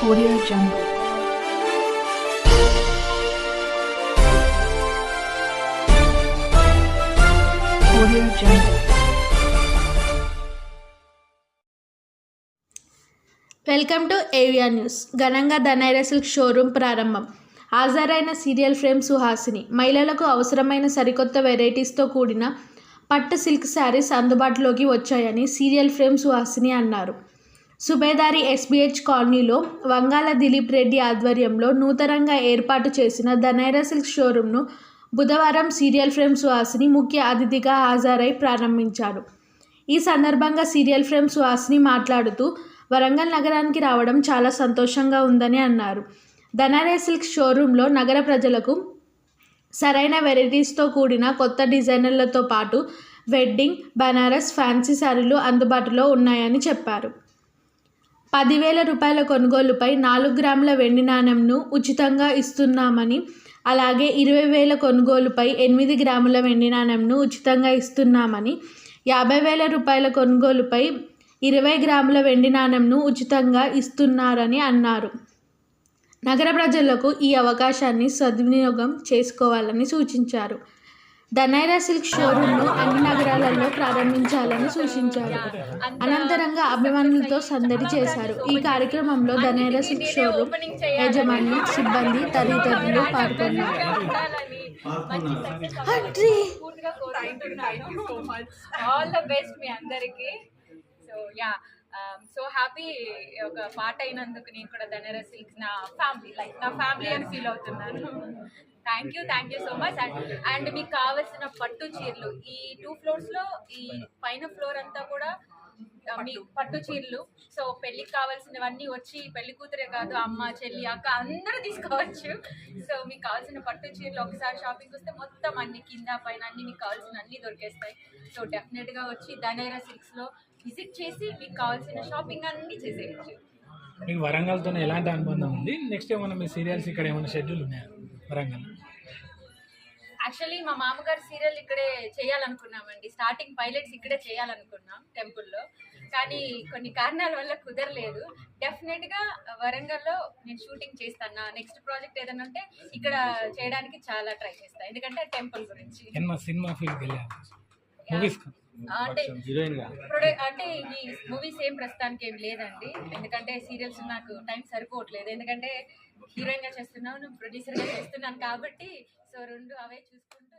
Audio Jungle. Audio Jungle. Welcome to ఏవియా news ఘనంగా ధనైరా silk showroom ప్రారంభం హాజరైన సీరియల్ ఫ్రేమ్ సుహాసిని మహిళలకు అవసరమైన సరికొత్త వెరైటీస్తో కూడిన పట్టు సిల్క్ శారీస్ అందుబాటులోకి వచ్చాయని సీరియల్ ఫ్రేమ్ సుహాసిని అన్నారు సుబేదారి ఎస్బీహెచ్ కాలనీలో వంగాల దిలీప్ రెడ్డి ఆధ్వర్యంలో నూతనంగా ఏర్పాటు చేసిన ధనైరా సిల్క్ షోరూంను బుధవారం సీరియల్ ఫ్రేమ్ సుహాసిని ముఖ్య అతిథిగా హాజరై ప్రారంభించారు. ఈ సందర్భంగా సీరియల్ ఫ్రేమ్ సుహాసిని మాట్లాడుతూ వరంగల్ నగరానికి రావడం చాలా సంతోషంగా ఉందని అన్నారు. ధనారే సిల్క్ షోరూంలో నగర ప్రజలకు సరైన వెరైటీస్తో కూడిన కొత్త డిజైనర్లతో పాటు వెడ్డింగ్ బనారస్ ఫ్యాన్సీ శారీలు అందుబాటులో ఉన్నాయని చెప్పారు. పదివేల రూపాయల కొనుగోలుపై నాలుగు గ్రాముల వెండి నాణెంను ఉచితంగా ఇస్తున్నామని అలాగే ఇరవై వేల కొనుగోలుపై ఎనిమిది గ్రాముల వెండి నాణెంను ఉచితంగా ఇస్తున్నామని యాభై వేల రూపాయల కొనుగోలుపై ఇరవై గ్రాముల వెండి నాణెంను ఉచితంగా ఇస్తున్నారని అన్నారు. నగర ప్రజలకు ఈ అవకాశాన్ని సద్వినియోగం చేసుకోవాలని సూచించారు. ధనైరా సిల్క్ షోరూమ్ను అన్ని నగరాలలో ప్రారంభించాలని సూచించారు. అనంతరంగా అభిమానులతో సందడి చేశారు. ఈ కార్యక్రమంలో ధనైరా సిల్క్ షోరూమ్ యజమాని సిబ్బంది తదితరులు పాల్గొన్నారు. ఆల్ ద బెస్ట్ మీ అందరికి. సో యా సో హ్యాపీ ఒక పాట అయినందుకు నేను కూడా ధనరా నా ఫ్యామిలీ లైక్ నా ఫ్యామిలీ అని ఫీల్ అవుతున్నాను. Thank you thank you so much and and మీకు కావాల్సిన పట్టు చీరలు ఈ టూ ఫ్లోర్స్లో ఈ పైన ఫ్లోర్ అంతా కూడా మీ పట్టు. చీరలు. సో పెళ్ళికి కావాల్సినవన్నీ వచ్చి పెళ్ళి కూతురే కాదు అమ్మ చెల్లి అక్క అందరూ తీసుకోవచ్చు. సో మీకు కావాల్సిన పట్టు చీరలు ఒకసారి షాపింగ్ వస్తే మొత్తం అన్ని కింద పైన అన్ని మీకు కావాల్సిన అన్ని దొరికేస్తాయి. సో డెఫినెట్గా వచ్చి ధనేరా సిల్క్స్లో విజిట్ చేసి మీకు కావాల్సిన షాపింగ్ అన్ని చేసేయచ్చు. మీకు వరంగల్తో ఎలాంటి అనుబంధం ఉంది? నెక్స్ట్ ఏమైనా మీ సీరియల్స్ ఇక్కడ ఏమైనా షెడ్యూల్ ఉన్నాయా? వరంగల్. యాక్చువల్లీ మా మామగారు సీరియల్ ఇక్కడే చేయాలనుకున్నామండి. స్టార్టింగ్ పైలట్స్ ఇక్కడే చేయాలనుకున్నాం టెంపుల్లో కానీ కొన్ని కారణాల వల్ల కుదరలేదు. డెఫినెట్గా వరంగల్లో నేను షూటింగ్ చేస్తాను నెక్స్ట్ ప్రాజెక్ట్ ఏదైనా ఉంటే ఇక్కడ చేయడానికి చాలా ట్రై చేస్తాను ఎందుకంటే టెంపుల్ గురించి. సినిమా ఫీల్డ్కి అంటే ప్రొడక్ట్ అంటే ఈ మూవీస్ ఏం ప్రస్తుతానికి ఏం లేదండి. ఎందుకంటే సీరియల్స్ నాకు టైం సరిపోవట్లేదు. ఎందుకంటే హీరోయిన్గా చేస్తున్నాను ప్రొడ్యూసర్గా చేస్తున్నాను కాబట్టి సో రెండు అవే చూసుకుంటూ